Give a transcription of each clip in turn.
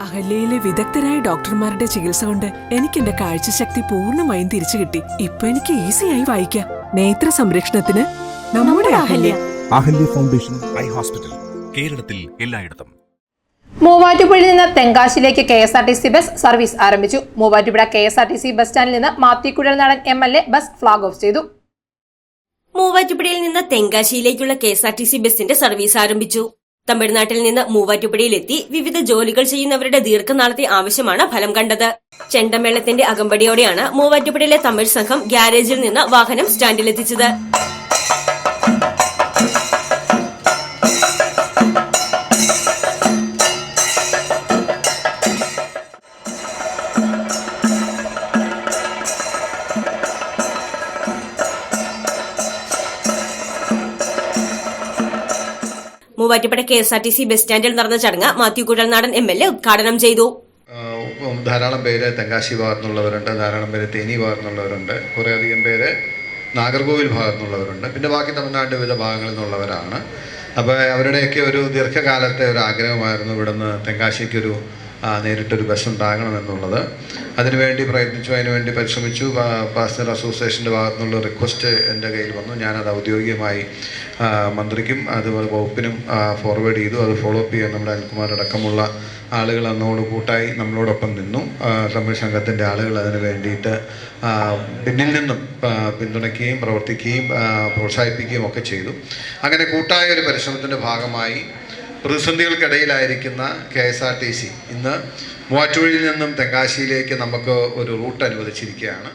അഹല്യയിലെ വിദഗ്ധരായ ഡോക്ടർമാരുടെ ചികിത്സ കൊണ്ട് എനിക്ക് എന്റെ കാഴ്ചശക്തി പൂർണമായും തിരിച്ചു കിട്ടി. ഇപ്പൊ എനിക്ക് ഈസിയായി വായിക്കാം. നേത്ര സംരക്ഷണത്തിന് നമ്മുടെ Ahalya. Ahalya. Foundation eye hospital കേരളത്തിൽ എല്ലായിടത്തും. മൂവാറ്റുപുഴയിൽ നിന്ന് തെങ്കാശിലേക്ക് K S R T C bus service ആരംഭിച്ചു. Muvattupuzha K S R T C bus സ്റ്റാൻഡിൽ നിന്ന് മാത്തിക്കുഴൽ നടൻ M L A bus flag off ചെയ്തു. മൂവാറ്റുപുഴയിൽ നിന്ന് തെങ്കാശിയിലേക്കുള്ള K S R T C ബസിന്റെ സർവീസ് ആരംഭിച്ചു. തമിഴ്നാട്ടിൽ നിന്ന് മൂവാറ്റുപുഴയിലെത്തി വിവിധ ജോലികൾ ചെയ്യുന്നവരുടെ ദീർഘനാളത്തെ ആവശ്യമാണ് ഫലം കണ്ടത്. ചെണ്ടമേളത്തിന്റെ അകമ്പടിയോടെയാണ് മൂവാറ്റുപുഴയിലെ തമിഴ് സംഘം ഗ്യാരേജിൽ നിന്ന് വാഹനം സ്റ്റാൻഡിലെത്തിച്ചത്. Muvattupuzha K S R T C bus സ്റ്റാൻഡിൽ നടന്ന ചടങ്ങ് Mathew Kuzhalnadan M L A ഉദ്ഘാടനം ചെയ്തു. ധാരാളം പേര് തെങ്കാശി ഭാഗത്തുനിന്നുള്ളവരുണ്ട് ധാരാളം പേര് തേനി ഭാഗത്തുനിന്നുള്ളവരുണ്ട് കുറേയധികം പേര് നാഗർകോവിൽ ഭാഗത്തുനിന്നുള്ളവരുണ്ട് പിന്നെ ബാക്കി തമിഴ്നാട് വിവിധ ഭാഗങ്ങളിൽ നിന്നുള്ളവരാണ്. അപ്പോൾ അവരുടെയൊക്കെ ഒരു ദീർഘകാലത്തെ ഒരു ആഗ്രഹമായിരുന്നു ഇവിടുന്ന് തെങ്കാശിക്കൊരു നേരിട്ടൊരു ബസ് ഉണ്ടാകണമെന്നുള്ളത് അതിനുവേണ്ടി പ്രയത്നിച്ചു അതിനുവേണ്ടി പരിശ്രമിച്ചു. പാസഞ്ചർ അസോസിയേഷന്റെ ഭാഗത്തുനിന്നുള്ള റിക്വസ്റ്റ് എന്റെ കയ്യിൽ വന്നു. ഞാനത് ഔദ്യോഗികമായി മന്ത്രിക്കും അതുപോലെ വകുപ്പിനും ഫോർവേഡ് ചെയ്തു. അത് ഫോളോ അപ്പ് ചെയ്യാൻ നമ്മുടെ അനിൽകുമാർ അടക്കമുള്ള ആളുകൾ അന്നോട് കൂട്ടായി നമ്മളോടൊപ്പം നിന്നു. തമിഴ് സംഘത്തിന്റെ ആളുകൾ അതിന് വേണ്ടിയിട്ട് പിന്നിൽ നിന്നും പിന്തുണയ്ക്കുകയും പ്രവർത്തിക്കുകയും പ്രോത്സാഹിപ്പിക്കുകയും ഒക്കെ ചെയ്തു. അങ്ങനെ കൂട്ടായ ഒരു പരിശ്രമത്തിന്റെ ഭാഗമായി പ്രതിസന്ധികൾക്കിടയിലായിരിക്കുന്ന K S R T C. ഇന്ന് മൂവാറ്റുപുഴയിൽ നിന്നും തെങ്കാശിയിലേക്ക് നമുക്ക് ഒരു റൂട്ട് അനുവദിച്ചിരിക്കുകയാണ്.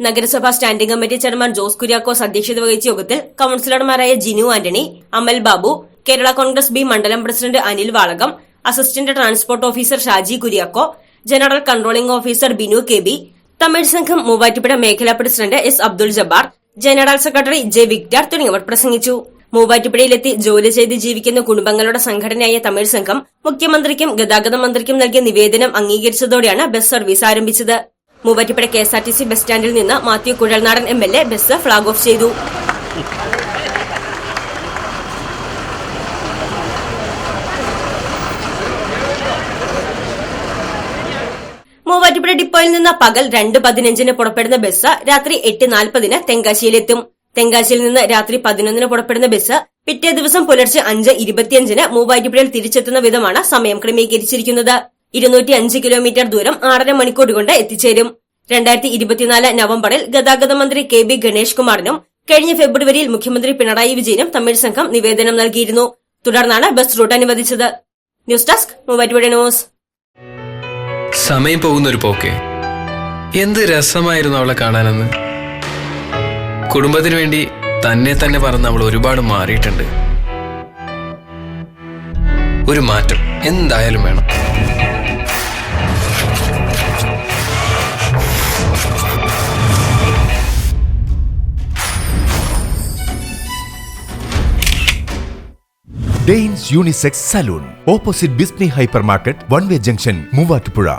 നഗരസഭാ standing committee chairman Jose Kuriakose അധ്യക്ഷത വഹിച്ച യോഗത്തിൽ കൌൺസിലർമാരായ ജിനു ആന്റണി അമൽ ബാബു കേരള കോൺഗ്രസ് ബി മണ്ഡലം president Anil Valakom assistant transport officer Shaji Kuriako general controlling officer Binu K B Tamil Sangham Muvattupuzha മേഖലാ president S Abdul Jabbar general secretary J Victor തുടങ്ങിയവർ പ്രസംഗിച്ചു. മൂവാറ്റുപുഴയിലെത്തി ജോലി ചെയ്ത് ജീവിക്കുന്ന കുടുംബങ്ങളുടെ സംഘടനയായ തമിഴ് സംഘം മുഖ്യമന്ത്രിക്കും ഗതാഗത മന്ത്രിക്കും നൽകിയ നിവേദനം അംഗീകരിച്ചതോടെയാണ് ബസ് സർവീസ് ആരംഭിച്ചത്. Muvattupuzha K S R T C bus സ്റ്റാൻഡിൽ നിന്ന് Mathew Kuzhalnadan M L A bus flag off ചെയ്തു. മൂവാറ്റുപുഴ ഡിപ്പോയിൽ നിന്ന് പകൽ രണ്ട് പതിനഞ്ചിന് പുറപ്പെടുന്ന ബസ് രാത്രി എട്ട് നാൽപ്പതിന് തെങ്കാശിയിലെത്തും. തെങ്കാശിയിൽ നിന്ന് രാത്രി പതിനൊന്നിന് പുറപ്പെടുന്ന ബസ് പിറ്റേ ദിവസം പുലർച്ചെ അഞ്ച് ഇരുപത്തിയഞ്ചിന് മൂവാറ്റുപുഴയിൽ തിരിച്ചെത്തുന്ന വിധമാണ് സമയം ക്രമീകരിച്ചിരിക്കുന്നത്. ഇരുന്നൂറ്റി അഞ്ച് കിലോമീറ്റർ ദൂരം ആറര മണിക്കൂർ കൊണ്ട് എത്തിച്ചേരും. രണ്ടായിരത്തി ഇരുപത്തിനാല് നവംബറിൽ ഗതാഗത മന്ത്രി കെ ബി ഗണേഷ് കുമാറിനും കഴിഞ്ഞ ഫെബ്രുവരിയിൽ മുഖ്യമന്ത്രി പിണറായി വിജയനും തമിഴ് സംഘം നിവേദനം നൽകിയിരുന്നു. തുടർന്നാണ് ബസ് റൂട്ട് അനുവദിച്ചത്. News desk Muvattupuzha news. സമയം പോകുന്ന ഒരു പോക്കെ. എന്ത് രസമായിരുന്നു അവളെ കാണാനെന്ന്. കുടുംബത്തിന് വേണ്ടി തന്നെ തന്നെ പറഞ്ഞ് അവൾ ഒരുപാട് മാറിയിട്ടുണ്ട്. ഒരു മാറ്റം എന്തായാലും വേണം. Dains unisex salon. Opposite Bisni hyper market one way junction Muvattupuzha.